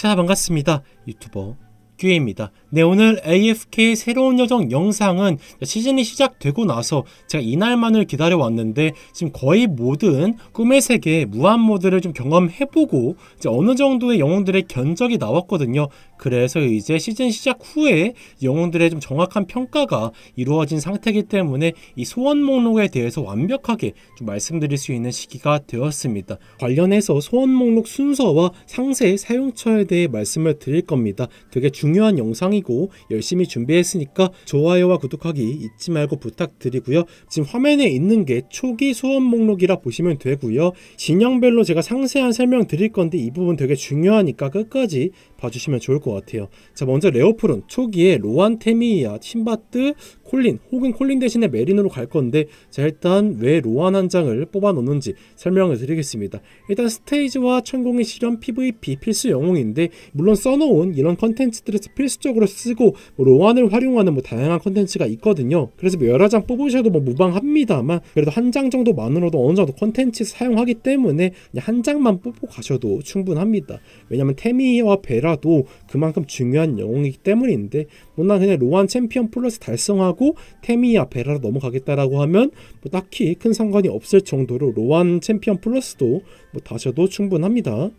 자 반갑습니다. 유튜버 규혜입니다. 네 오늘 AFK 새로운 여정 영상은 시즌이 시작되고 나서 제가 이날만을 기다려왔는데 지금 거의 모든 꿈의 세계 무한 모드를 좀 경험해보고 이제 어느 정도의 영웅들의 견적이 나왔거든요 그래서 이제 시즌 시작 후에 영웅들의 좀 정확한 평가가 이루어진 상태이기 때문에 이 소원 목록에 대해서 완벽하게 좀 말씀드릴 수 있는 시기가 되었습니다. 관련해서 소원 목록 순서와 상세 사용처에 대해 말씀을 드릴 겁니다. 되게 중요한 영상이고 열심히 준비했으니까 좋아요와 구독하기 잊지 말고 부탁드리고요. 지금 화면에 있는 게 초기 소원 목록이라 보시면 되고요. 진영별로 제가 상세한 설명 드릴 건데 이 부분 되게 중요하니까 끝까지 봐주시면 좋을 것 같아요. 자, 먼저 레오풀은 초기에 로안 테미야, 팀바트, 콜린 혹은 콜린 대신에 메린으로 갈 건데 자 일단 왜 로안 한 장을 뽑아 놓는지 설명을 드리겠습니다. 일단 스테이지와 천공의 실현 PVP 필수 영웅인데 물론 써놓은 이런 컨텐츠들을 필수적으로 쓰고 뭐 로안을 활용하는 뭐 다양한 컨텐츠가 있거든요. 그래서 뭐 여러 장 뽑으셔도 뭐 무방합니다만 그래도 한 장 정도만으로도 어느 정도 컨텐츠 사용하기 때문에 한 장만 뽑고 가셔도 충분합니다. 왜냐면 테미와 베라도 그만큼 중요한 영웅이기 때문인데 뭐난 그냥 로안 챔피언 플러스 달성하고 테미야 베라로 넘어가겠다라고 하면 뭐 딱히 큰 상관이 없을 정도로 로안 챔피언 플러스도 뭐 다셔도 충분합니다.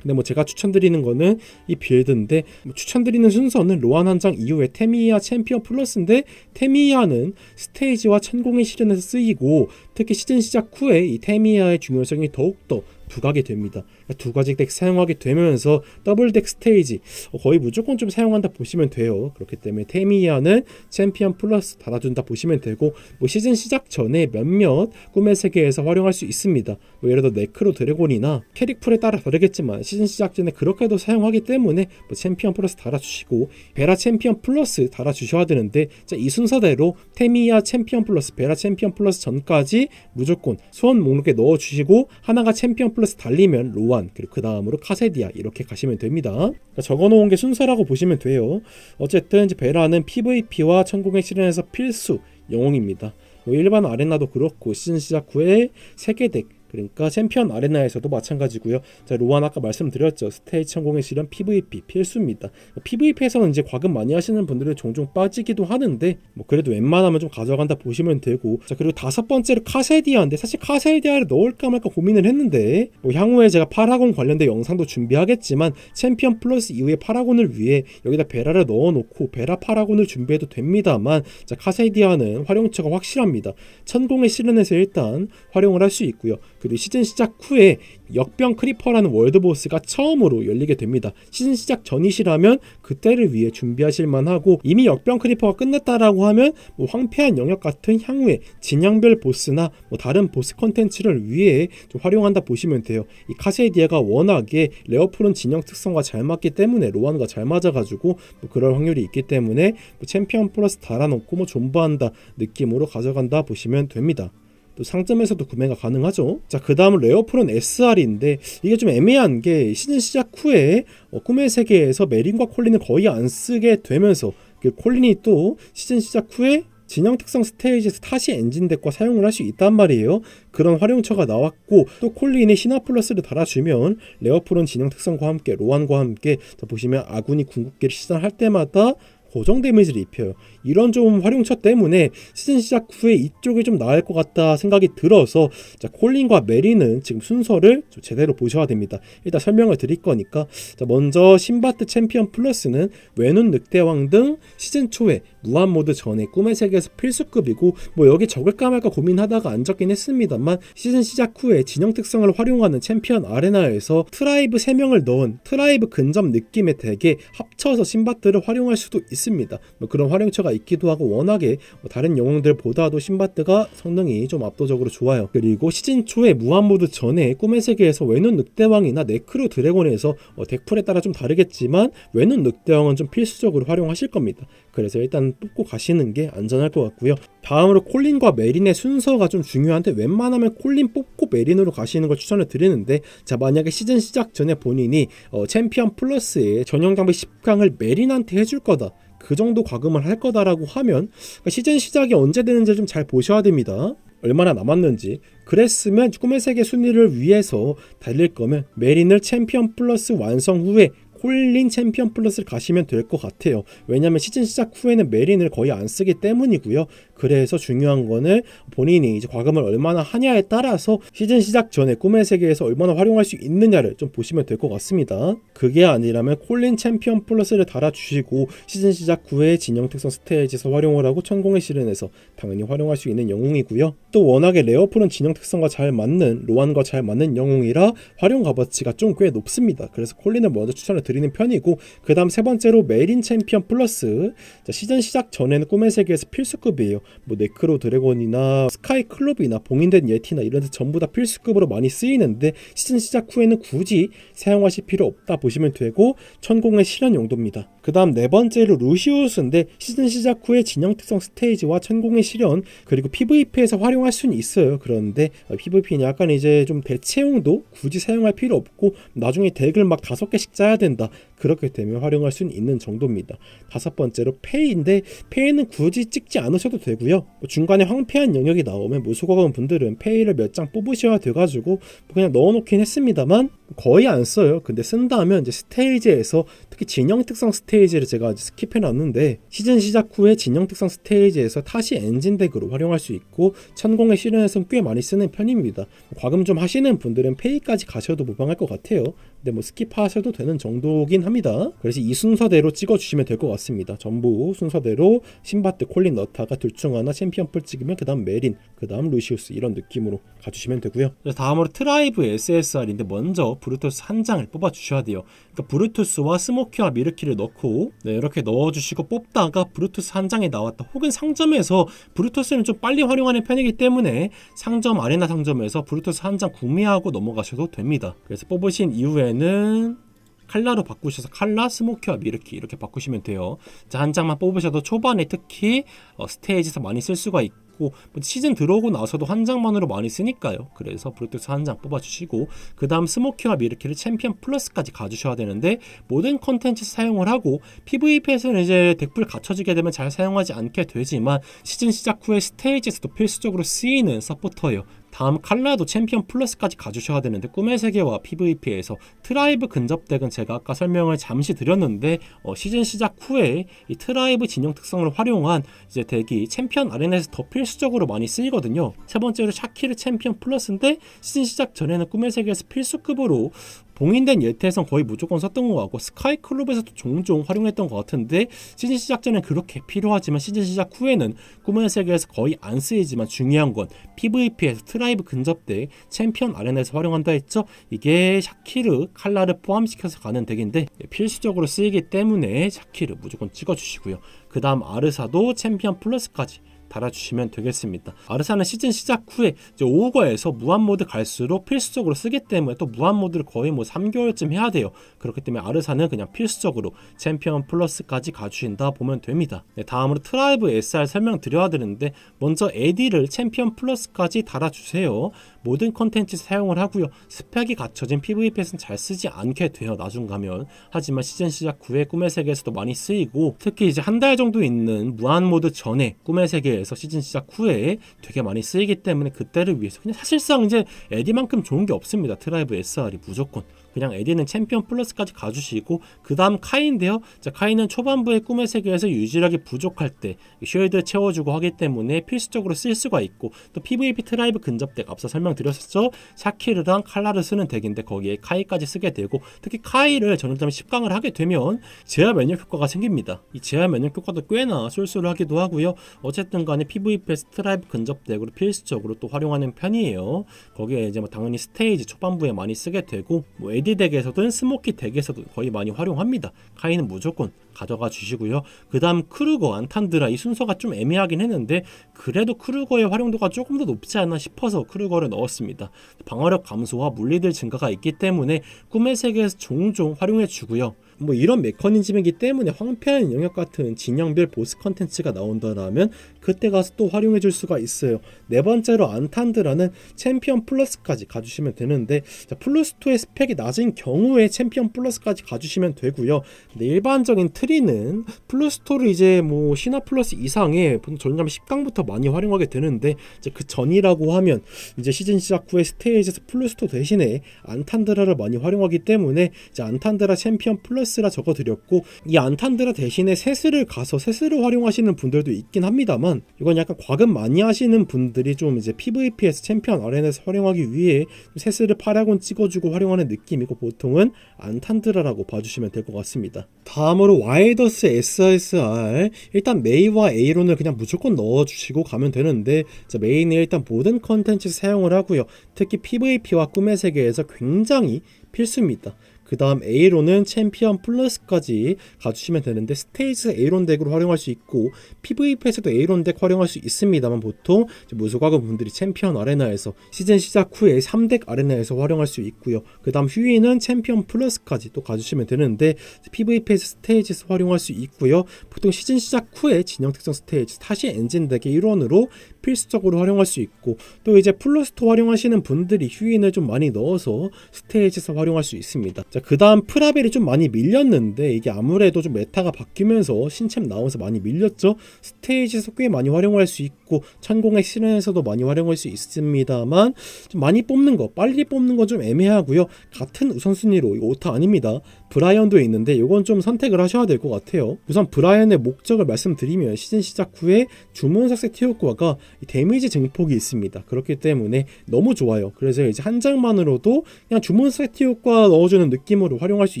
근데 뭐 제가 추천드리는 거는 이 빌드인데 뭐 추천드리는 순서는 로안 한 장 이후에 테미야 챔피언 플러스인데 테미야는 스테이지와 천공의 실현에서 쓰이고 특히 시즌 시작 후에 이 테미야의 중요성이 더욱더 부각이 됩니다. 두 가지 덱 사용하게 되면서 더블 덱 스테이지 거의 무조건 좀 사용한다 보시면 돼요. 그렇기 때문에 테미야는 챔피언 플러스 달아준다 보시면 되고 뭐 시즌 시작 전에 몇몇 꿈의 세계에서 활용할 수 있습니다. 뭐 예를 들어 네크로 드래곤이나 캐릭풀에 따라 다르겠지만 시즌 시작 전에 그렇게도 사용하기 때문에 뭐 챔피언 플러스 달아주시고 베라 챔피언 플러스 달아주셔야 되는데 이 순서대로 테미야 챔피언 플러스 베라 챔피언 플러스 전까지 무조건 소원 목록에 넣어주시고 하나가 챔피언 플러스 달리면 로안 그리고 그 다음으로 카세디아 이렇게 가시면 됩니다. 그러니까 적어놓은 게 순서라고 보시면 돼요. 어쨌든 이제 베라는 PVP와 천공의 실현에서 필수 영웅입니다. 뭐 일반 아레나도 그렇고 시즌 시작 후에 세계 덱 그러니까 챔피언 아레나에서도 마찬가지고요. 자, 로안 아까 말씀드렸죠. 스테이지 천공의 실현 PVP 필수입니다. PVP에서는 이제 과금 많이 하시는 분들은 종종 빠지기도 하는데 뭐 그래도 웬만하면 좀 가져간다 보시면 되고 자 그리고 다섯 번째로 카세디아인데 사실 카세디아를 넣을까 말까 고민을 했는데 뭐 향후에 제가 파라곤 관련된 영상도 준비하겠지만 챔피언 플러스 이후에 파라곤을 위해 여기다 베라를 넣어놓고 베라 파라곤을 준비해도 됩니다만 자 카세디아는 활용처가 확실합니다. 천공의 실현에서 일단 활용을 할 수 있고요. 그리고 시즌 시작 후에 역병 크리퍼라는 월드보스가 처음으로 열리게 됩니다. 시즌 시작 전이시라면 그때를 위해 준비하실 만하고 이미 역병 크리퍼가 끝났다라고 하면 뭐 황폐한 영역 같은 향후에 진영별 보스나 뭐 다른 보스 컨텐츠를 위해 좀 활용한다 보시면 돼요. 이 카세디아가 워낙에 레어풀은 진영 특성과 잘 맞기 때문에 로안과 잘 맞아가지고 뭐 그럴 확률이 있기 때문에 뭐 챔피언 플러스 달아놓고 뭐 존버한다 느낌으로 가져간다 보시면 됩니다. 또 상점에서도 구매가 가능하죠. 자, 그 다음은 레어풀은 SR인데 이게 좀 애매한 게 시즌 시작 후에 어, 꿈의 세계에서 메린과 콜린을 거의 안 쓰게 되면서 그 콜린이 또 시즌 시작 후에 진영 특성 스테이지에서 타시 엔진 덱과 사용을 할 수 있단 말이에요. 그런 활용처가 나왔고 또 콜린의 시나 플러스를 달아주면 레어풀은 진영 특성과 함께 로안과 함께 보시면 아군이 궁극기를 시전할 때마다 고정 데미지를 입혀요. 이런 좀 활용처 때문에 시즌 시작 후에 이쪽이 좀 나을 것 같다 생각이 들어서 자 콜린과 메리는 지금 순서를 좀 제대로 보셔야 됩니다. 일단 설명을 드릴 거니까 자 먼저 신바트 챔피언 플러스는 외눈 늑대왕 등 시즌 초에 무한 모드 전에 꿈의 세계에서 필수급이고 뭐 여기 적을까 말까 고민하다가 안 적긴 했습니다만 시즌 시작 후에 진영 특성을 활용하는 챔피언 아레나에서 트라이브 3명을 넣은 트라이브 근접 느낌의 덱에 합쳐서 신바트를 활용할 수도 있습니다. 뭐 그런 활용처가 있기도 하고 워낙에 뭐 다른 영웅들보다도 신바트가 성능이 좀 압도적으로 좋아요. 그리고 시즌 초에 무한 모드 전에 꿈의 세계에서 외눈 늑대왕이나 네크로 드래곤에서 어, 덱풀에 따라 좀 다르겠지만 외눈 늑대왕은 좀 필수적으로 활용하실 겁니다. 그래서 일단 뽑고 가시는 게 안전할 것 같고요. 다음으로 콜린과 메린의 순서가 좀 중요한데 웬만하면 콜린 뽑고 메린으로 가시는 걸 추천을 드리는데 자 만약에 시즌 시작 전에 본인이 어, 챔피언 플러스의 전용 장비 10강을 메린한테 해줄 거다. 그 정도 과금을 할 거다라고 하면 그러니까 시즌 시작이 언제 되는지 좀 잘 보셔야 됩니다. 얼마나 남았는지 그랬으면 꿈의 세계 순위를 위해서 달릴 거면 메린을 챔피언 플러스 완성 후에 콜린 챔피언 플러스를 가시면 될 것 같아요. 왜냐하면 시즌 시작 후에는 메린을 거의 안 쓰기 때문이고요. 그래서 중요한 거는 본인이 이제 과금을 얼마나 하냐에 따라서 시즌 시작 전에 꿈의 세계에서 얼마나 활용할 수 있느냐를 좀 보시면 될 것 같습니다. 그게 아니라면 콜린 챔피언 플러스를 달아주시고 시즌 시작 후에 진영 특성 스테이지에서 활용을 하고 천공의 시련에서 당연히 활용할 수 있는 영웅이고요. 또 워낙에 레어풀은 진영 특성과 잘 맞는 로안과 잘 맞는 영웅이라 활용 값어치가 좀 꽤 높습니다. 그래서 콜린을 먼저 추천을 드리는 편이고 그 다음 세 번째로 메린 챔피언 플러스 자, 시즌 시작 전에는 꿈의 세계에서 필수급이에요. 뭐 네크로 드래곤이나 스카이 클럽이나 봉인된 예티나 이런 데 전부 다 필수급으로 많이 쓰이는데 시즌 시작 후에는 굳이 사용하실 필요 없다 보시면 되고 천공의 실현 용도입니다. 그 다음 네 번째로 루시우스인데 시즌 시작 후에 진영 특성 스테이지와 천공의 실현 그리고 PVP에서 활용할 수는 있어요. 그런데 PVP는 약간 이제 좀 대체용도 굳이 사용할 필요 없고 나중에 덱을 막 다섯 개씩 짜야 된다. 그렇기 때문에 활용할 수는 있는 정도입니다. 다섯 번째로 페이인데 페이는 굳이 찍지 않으셔도 되고요. 뭐 중간에 황폐한 영역이 나오면 무수거금 분들은 페이를 몇 장 뽑으셔야 돼가지고 그냥 넣어놓긴 했습니다만 거의 안 써요. 근데 쓴다면 이제 스테이지에서 특히 진영 특성 스테이지를 제가 스킵해 놨는데 시즌 시작 후에 진영 특성 스테이지에서 타시 엔진 덱으로 활용할 수 있고 천공의 실현에서는 꽤 많이 쓰는 편입니다. 과금 좀 하시는 분들은 페이까지 가셔도 무방할 것 같아요. 근데 뭐 스킵하셔도 되는 정도긴 합니다. 그래서 이 순서대로 찍어주시면 될 것 같습니다. 전부 순서대로 신바트 콜린 넣다가 둘 중 하나 챔피언 뿔 찍으면 그 다음 메린, 그 다음 루시우스 이런 느낌으로 가주시면 되고요. 다음으로 트라이브 SSR인데 먼저 브루투스 한 장을 뽑아 주셔야 돼요. 그러니까 브루투스와 스모키와 미르키를 넣고 네, 이렇게 넣어주시고 뽑다가 브루투스 한 장이 나왔다. 혹은 상점에서 브루투스는 좀 빨리 활용하는 편이기 때문에 상점 아레나 상점에서 브루투스 한 장 구매하고 넘어가셔도 됩니다. 그래서 뽑으신 이후에는 칼라로 바꾸셔서 칼라, 스모키와 미르키 이렇게 바꾸시면 돼요. 자, 한 장만 뽑으셔도 초반에 특히 어, 스테이지에서 많이 쓸 수가 있고 있고 뭐 시즌 들어오고 나서도 한 장만으로 많이 쓰니까요. 그래서 브루투스 한 장 뽑아주시고 그 다음 스모키와 미르키를 챔피언 플러스까지 가주셔야 되는데 모든 컨텐츠 사용을 하고 PVP에서는 이제 덱풀 갖춰지게 되면 잘 사용하지 않게 되지만 시즌 시작 후에 스테이지에서도 필수적으로 쓰이는 서포터예요. 다음 칼라도 챔피언 플러스까지 가주셔야 되는데 꿈의 세계와 PVP에서 트라이브 근접덱은 제가 아까 설명을 잠시 드렸는데 어, 시즌 시작 후에 이 트라이브 진영 특성을 활용한 이제 덱이 챔피언 아레나에서 더 필수적으로 많이 쓰이거든요. 세 번째로 샤키르 챔피언 플러스인데 시즌 시작 전에는 꿈의 세계에서 필수급으로 봉인된 예태에선 거의 무조건 썼던 것 같고 스카이클럽에서도 종종 활용했던 것 같은데 시즌 시작 전엔 그렇게 필요하지만 시즌 시작 후에는 꿈의 세계에서 거의 안 쓰이지만 중요한 건 PVP에서 트라이브 근접 대 챔피언 아레나에서 활용한다 했죠. 이게 샤키르 칼라를 포함시켜서 가는 덱인데 필수적으로 쓰이기 때문에 샤키르 무조건 찍어주시고요. 그 다음 아르사도 챔피언 플러스까지 달아주시면 되겠습니다. 아르사는 시즌 시작 후에 이제 오거에서 무한 모드 갈수록 필수적으로 쓰기 때문에 또 무한 모드를 거의 뭐 3개월쯤 해야 돼요. 그렇기 때문에 아르사는 그냥 필수적으로 챔피언 플러스까지 가주신다 보면 됩니다. 네, 다음으로 트라이브 SR 설명드려야 되는데 먼저 AD를 챔피언 플러스까지 달아주세요. 모든 컨텐츠 사용을 하고요. 스펙이 갖춰진 PVP에서는 잘 쓰지 않게 돼요. 나중 가면. 하지만 시즌 시작 후에 꿈의 세계에서도 많이 쓰이고 특히 이제 한 달 정도 있는 무한 모드 전에 꿈의 세계 에서 시즌 시작 후에 되게 많이 쓰이기 때문에 그때를 위해서 그냥 사실상 이제 에디만큼 좋은 게 없습니다. 트라이브 SR이 무조건. 그냥 에디는 챔피언 플러스까지 가주시고 그 다음 카이인데요. 자, 카이는 초반부의 꿈의 세계에서 유지력이 부족할 때 쉴드 채워주고 하기 때문에 필수적으로 쓸 수가 있고 또 PVP 트라이브 근접덱 앞서 설명드렸었죠. 샤키르랑 칼라를 쓰는 덱인데 거기에 카이까지 쓰게 되고 특히 카이를 전염점 10강을 하게 되면 제한 면역 효과가 생깁니다. 이 제한 면역 효과도 꽤나 쏠쏠하기도 하고요. 어쨌든 간에 PVP에서 트라이브 근접덱으로 필수적으로 또 활용하는 편이에요. 거기에 이제 뭐 당연히 스테이지 초반부에 많이 쓰게 되고 뭐 AD 덱에서든 스모키 덱에서도 거의 많이 활용합니다. 카이는 무조건 가져가 주시고요. 그 다음 크루거, 안탄드라 이 순서가 좀 애매하긴 했는데 그래도 크루거의 활용도가 조금 더 높지 않나 싶어서 크루거를 넣었습니다. 방어력 감소와 물리들 증가가 있기 때문에 꿈의 세계에서 종종 활용해 주고요. 뭐 이런 메커니즘이기 때문에 황폐한 영역 같은 진영별 보스 컨텐츠가 나온다라면 그때 가서 또 활용해 줄 수가 있어요. 네 번째로 안탄드라는 챔피언 플러스까지 가주시면 되는데 자, 플루스2의 스펙이 낮은 경우에 챔피언 플러스까지 가주시면 되고요. 근데 일반적인 트리는 플루스2를 이제 뭐 신화 플러스 이상의 전념 10강부터 많이 활용하게 되는데 이제 그 전이라고 하면 이제 시즌 시작 후에 스테이지에서 플루스2 대신에 안탄드라를 많이 활용하기 때문에 이제 안탄드라 챔피언 플러스라 적어드렸고 이 안탄드라 대신에 세스를 가서 세스를 활용하시는 분들도 있긴 합니다만 이건 약간 과금 많이 하시는 분들이 좀 이제 PVP에서 챔피언 아레나에서 활용하기 위해 세스를 8학원 찍어주고 활용하는 느낌이고 보통은 안탄드라라고 봐주시면 될 것 같습니다. 다음으로 와이더스 SSR 일단 메이와 에이론을 그냥 무조건 넣어주시고 가면 되는데 메인은 일단 모든 컨텐츠 사용을 하고요. 특히 PVP와 꿈의 세계에서 굉장히 필수입니다. 그 다음 A로는 챔피언 플러스까지 가주시면 되는데 스테이지 A론 덱으로 활용할 수 있고 PVP에서도 A론 덱 활용할 수 있습니다만 보통 무수과금 분들이 챔피언 아레나에서 시즌 시작 후에 3덱 아레나에서 활용할 수 있고요. 그 다음 휴이는 챔피언 플러스까지 또 가주시면 되는데 PVP에서 스테이지에서 활용할 수 있고요. 보통 시즌 시작 후에 진영 특성 스테이지 다시 엔진 덱의 일원으로 필수적으로 활용할 수 있고 또 이제 플러스토 활용하시는 분들이 휴인을 좀 많이 넣어서 스테이지에서 활용할 수 있습니다. 자, 그 다음 프라벨이 좀 많이 밀렸는데 이게 아무래도 좀 메타가 바뀌면서 신챔 나오면서 많이 밀렸죠. 스테이지에서 꽤 많이 활용할 수 있고 천공의 실현에서도 많이 활용할 수 있습니다만 좀 많이 뽑는 거 빨리 뽑는 건 좀 애매하고요. 같은 우선순위로 오타 아닙니다. 브라이언도 있는데 이건 좀 선택을 하셔야 될 것 같아요. 우선 브라이언의 목적을 말씀드리면 시즌 시작 후에 주문삭색 티오과가 데미지 증폭이 있습니다. 그렇기 때문에 너무 좋아요. 그래서 이제 한 장만으로도 그냥 주문삭색 티오과 넣어주는 느낌으로 활용할 수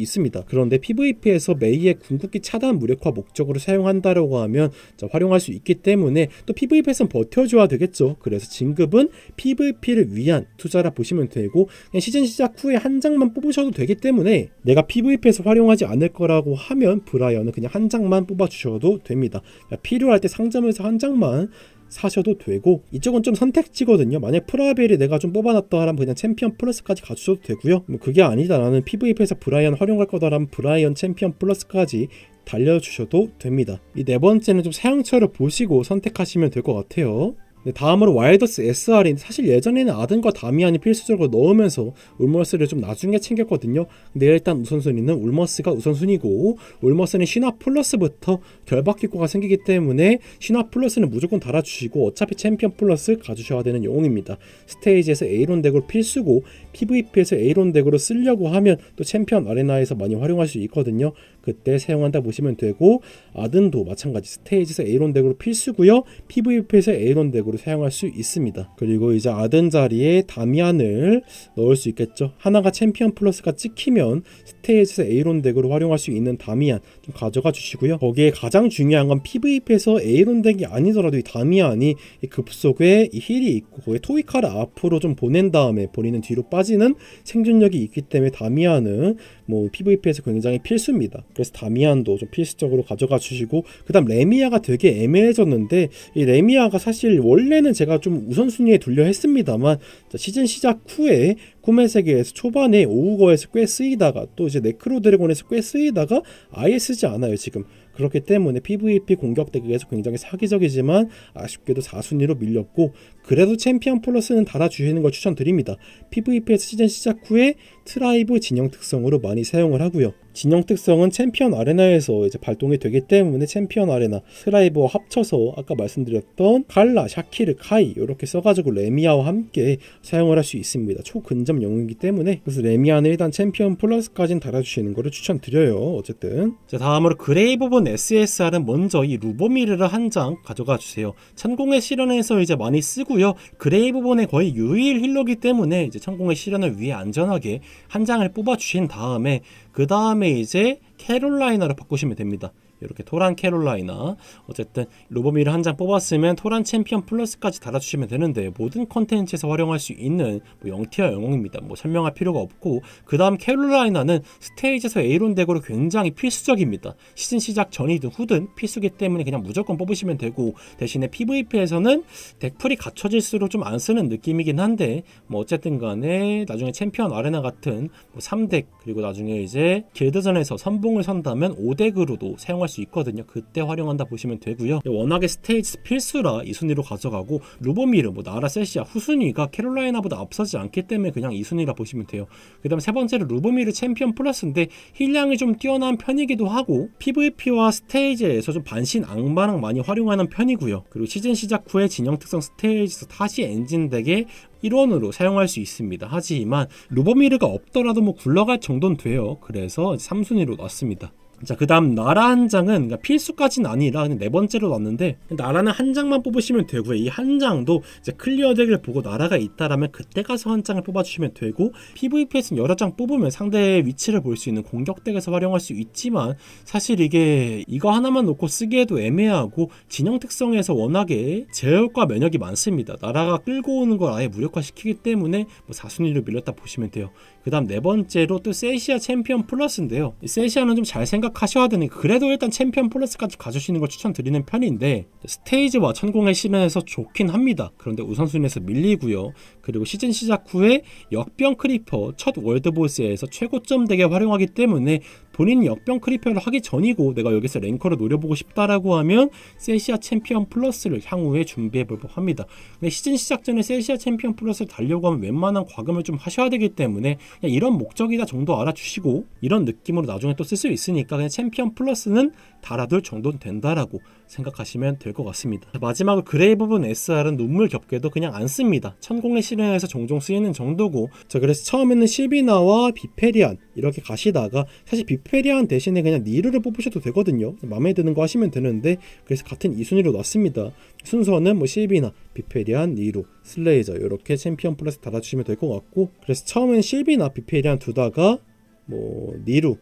있습니다. 그런데 PVP에서 메이의 궁극기 차단 무력화 목적으로 사용한다라고 하면 활용할 수 있기 때문에 또 PVP에서 는 버텨줘야 되겠죠. 그래서 진급은 PVP를 위한 투자라 보시면 되고 그냥 시즌 시작 후에 한 장만 뽑으셔도 되기 때문에 내가 PVP에서 활용하지 않을 거라고 하면 브라이언은 그냥 한 장만 뽑아주셔도 됩니다. 필요할 때 상점에서 한 장만 사셔도 되고 이쪽은 좀 선택지거든요 만약 프라벨이 내가 좀 뽑아놨다 하면 그냥 챔피언 플러스까지 가주셔도 되고요 뭐 그게 아니다 나는 PVP에서 브라이언 활용할 거다라면 브라이언 챔피언 플러스까지 달려주셔도 됩니다 이 네 번째는 좀 사용처를 보시고 선택하시면 될 것 같아요 네, 다음으로 와일더스 SR인 사실 예전에는 아든과 다미안이 필수적으로 넣으면서 울머스를 좀 나중에 챙겼거든요. 근데 일단 우선순위는 울머스가 우선순위고 울머스는 신화 플러스부터 결박 효과가 생기기 때문에 신화 플러스는 무조건 달아주시고 어차피 챔피언 플러스 가주셔야 되는 영웅입니다. 스테이지에서 에이론 덱으로 필수고 PVP에서 에이론 덱으로 쓰려고 하면 또 챔피언 아레나에서 많이 활용할 수 있거든요. 그때 사용한다 보시면 되고 아든도 마찬가지 스테이지에서 에이론 덱으로 필수고요. PVP에서 에이론 덱으로 사용할 수 있습니다. 그리고 이제 아든 자리에 다미안을 넣을 수 있겠죠. 하나가 챔피언 플러스가 찍히면 스테이지에서 에이론 덱으로 활용할 수 있는 다미안 좀 가져가 주시고요. 거기에 가장 중요한 건 PVP에서 에이론 덱이 아니더라도 이 다미안이 이 급속에 이 힐이 있고 거기에 토이카를 앞으로 좀 보낸 다음에 본인은 뒤로 빠지는 생존력이 있기 때문에 다미안은 뭐 PVP에서 굉장히 필수입니다. 그래서 다미안도 좀 필수적으로 가져가 주시고 그다음 레미아가 되게 애매해졌는데 이 레미아가 사실 원래는 제가 좀 우선순위에 둘려 했습니다만 시즌 시작 후에 꿈의 세계에서 초반에 오우거에서 꽤 쓰이다가 또 이제 네크로 드래곤에서 꽤 쓰이다가 아예 쓰지 않아요 지금 그렇기 때문에 PVP 공격 덱에서 굉장히 사기적이지만 아쉽게도 4순위로 밀렸고 그래도 챔피언 플러스는 달아주시는 걸 추천드립니다. PVP에서 시즌 시작 후에 트라이브 진영 특성으로 많이 사용을 하고요. 진영 특성은 챔피언 아레나에서 이제 발동이 되기 때문에 챔피언 아레나 트라이브와 합쳐서 아까 말씀드렸던 칼라, 샤키르, 카이 이렇게 써가지고 레미아와 함께 사용을 할 수 있습니다. 초근접 영웅이기 때문에 그래서 레미아는 일단 챔피언 플러스까지는 달아주시는 것을 추천드려요. 어쨌든 자 다음으로 그레이브본 SSR은 먼저 이 루보미르를 한 장 가져가 주세요. 천공의 실현에서 이제 많이 쓰고요. 그레이브본의 거의 유일 힐러기 때문에 이제 천공의 실현을 위해 안전하게 한 장을 뽑아 주신 다음에 그 다음에 이제 캐롤라이나로 바꾸시면 됩니다. 이렇게 토란 캐롤라이나 어쨌든 로보미를 한 장 뽑았으면 토란 챔피언 플러스까지 달아주시면 되는데 모든 컨텐츠에서 활용할 수 있는 뭐 영티어 영웅입니다. 뭐 설명할 필요가 없고 그 다음 캐롤라이나는 스테이지에서 에이론 덱으로 굉장히 필수적입니다. 시즌 시작 전이든 후든 필수기 때문에 그냥 무조건 뽑으시면 되고 대신에 PVP에서는 덱풀이 갖춰질수록 좀 안 쓰는 느낌이긴 한데 뭐 어쨌든 간에 나중에 챔피언 아레나 같은 뭐 3덱 그리고 나중에 이제 길드전에서 선봉을 선다면 5덱으로도 사용할 활용할 수 있거든요. 그때 활용한다 보시면 되고요. 워낙에 스테이지 필수라 이 순위로 가져가고 루보미르, 뭐 나라 셀시아 후순위가 캐롤라이나보다 앞서지 않기 때문에 그냥 이 순위라 보시면 돼요. 그 다음 세 번째로 루보미르 챔피언 플러스인데 힐량이 좀 뛰어난 편이기도 하고 PVP와 스테이지에서 좀 반신 악마랑 많이 활용하는 편이고요. 그리고 시즌 시작 후에 진영 특성 스테이지에서 다시 엔진 덱에 1원으로 사용할 수 있습니다. 하지만 루보미르가 없더라도 뭐 굴러갈 정도는 돼요. 그래서 3순위로 놨습니다. 자, 그 다음 나라 한 장은 그러니까 필수까지는 아니라 네 번째로 놨는데 나라는 한 장만 뽑으시면 되고요. 이 한 장도 이제 클리어 덱을 보고 나라가 있다라면 그때 가서 한 장을 뽑아주시면 되고 PVP에서는 여러 장 뽑으면 상대의 위치를 볼 수 있는 공격 덱에서 활용할 수 있지만 사실 이게 이거 하나만 놓고 쓰기에도 애매하고 진영 특성에서 워낙에 제어과 면역이 많습니다. 나라가 끌고 오는 걸 아예 무력화시키기 때문에 뭐 4순위로 밀렸다 보시면 돼요. 그 다음 네 번째로 또 세시아 챔피언 플러스인데요. 이 세시아는 좀 잘 생각하셔야 되는 게 그래도 일단 챔피언 플러스까지 가주시는 걸 추천드리는 편인데 스테이지와 천공의 실현에서 좋긴 합니다. 그런데 우선순위에서 밀리고요. 그리고 시즌 시작 후에 역병 크리퍼 첫 월드보스에서 최고점 덱에 활용하기 때문에 본인 역병 크리퍼를 하기 전이고 내가 여기서 랭커를 노려보고 싶다라고 하면 세시아 챔피언 플러스를 향후에 준비해볼 법합니다. 근데 시즌 시작 전에 세시아 챔피언 플러스를 달려고 하면 웬만한 과금을 좀 하셔야 되기 때문에 이런 목적이다 정도 알아주시고 이런 느낌으로 나중에 또 쓸 수 있으니까 그냥 챔피언 플러스는 달아둘 정도는 된다라고 생각하시면 될 것 같습니다. 마지막으로 그레이 부분 SR은 눈물 겹게도 그냥 안 씁니다. 천공의 실현에서 종종 쓰이는 정도고 자 그래서 처음에는 시비나와 비페리안 이렇게 가시다가 사실 비페리안 대신에 그냥 니르를 뽑으셔도 되거든요. 마음에 드는 거 하시면 되는데 그래서 같은 이 순위로 놨습니다. 순서는 뭐 실비나, 비페리안, 니루, 슬레이저 이렇게 챔피언 플러스 달아주시면 될 것 같고 그래서 처음엔 실비나, 비페리안 두다가 뭐 니루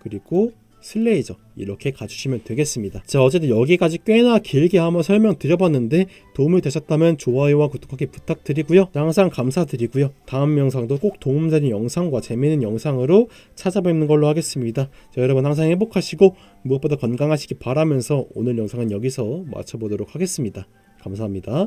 그리고 슬레이저 이렇게 가주시면 되겠습니다. 자 어쨌든 여기까지 꽤나 길게 한번 설명드려봤는데 도움이 되셨다면 좋아요와 구독하기 부탁드리고요. 항상 감사드리고요. 다음 영상도 꼭 도움되는 영상과 재미있는 영상으로 찾아뵙는 걸로 하겠습니다. 자 여러분 항상 행복하시고 무엇보다 건강하시기 바라면서 오늘 영상은 여기서 마쳐보도록 하겠습니다. 감사합니다.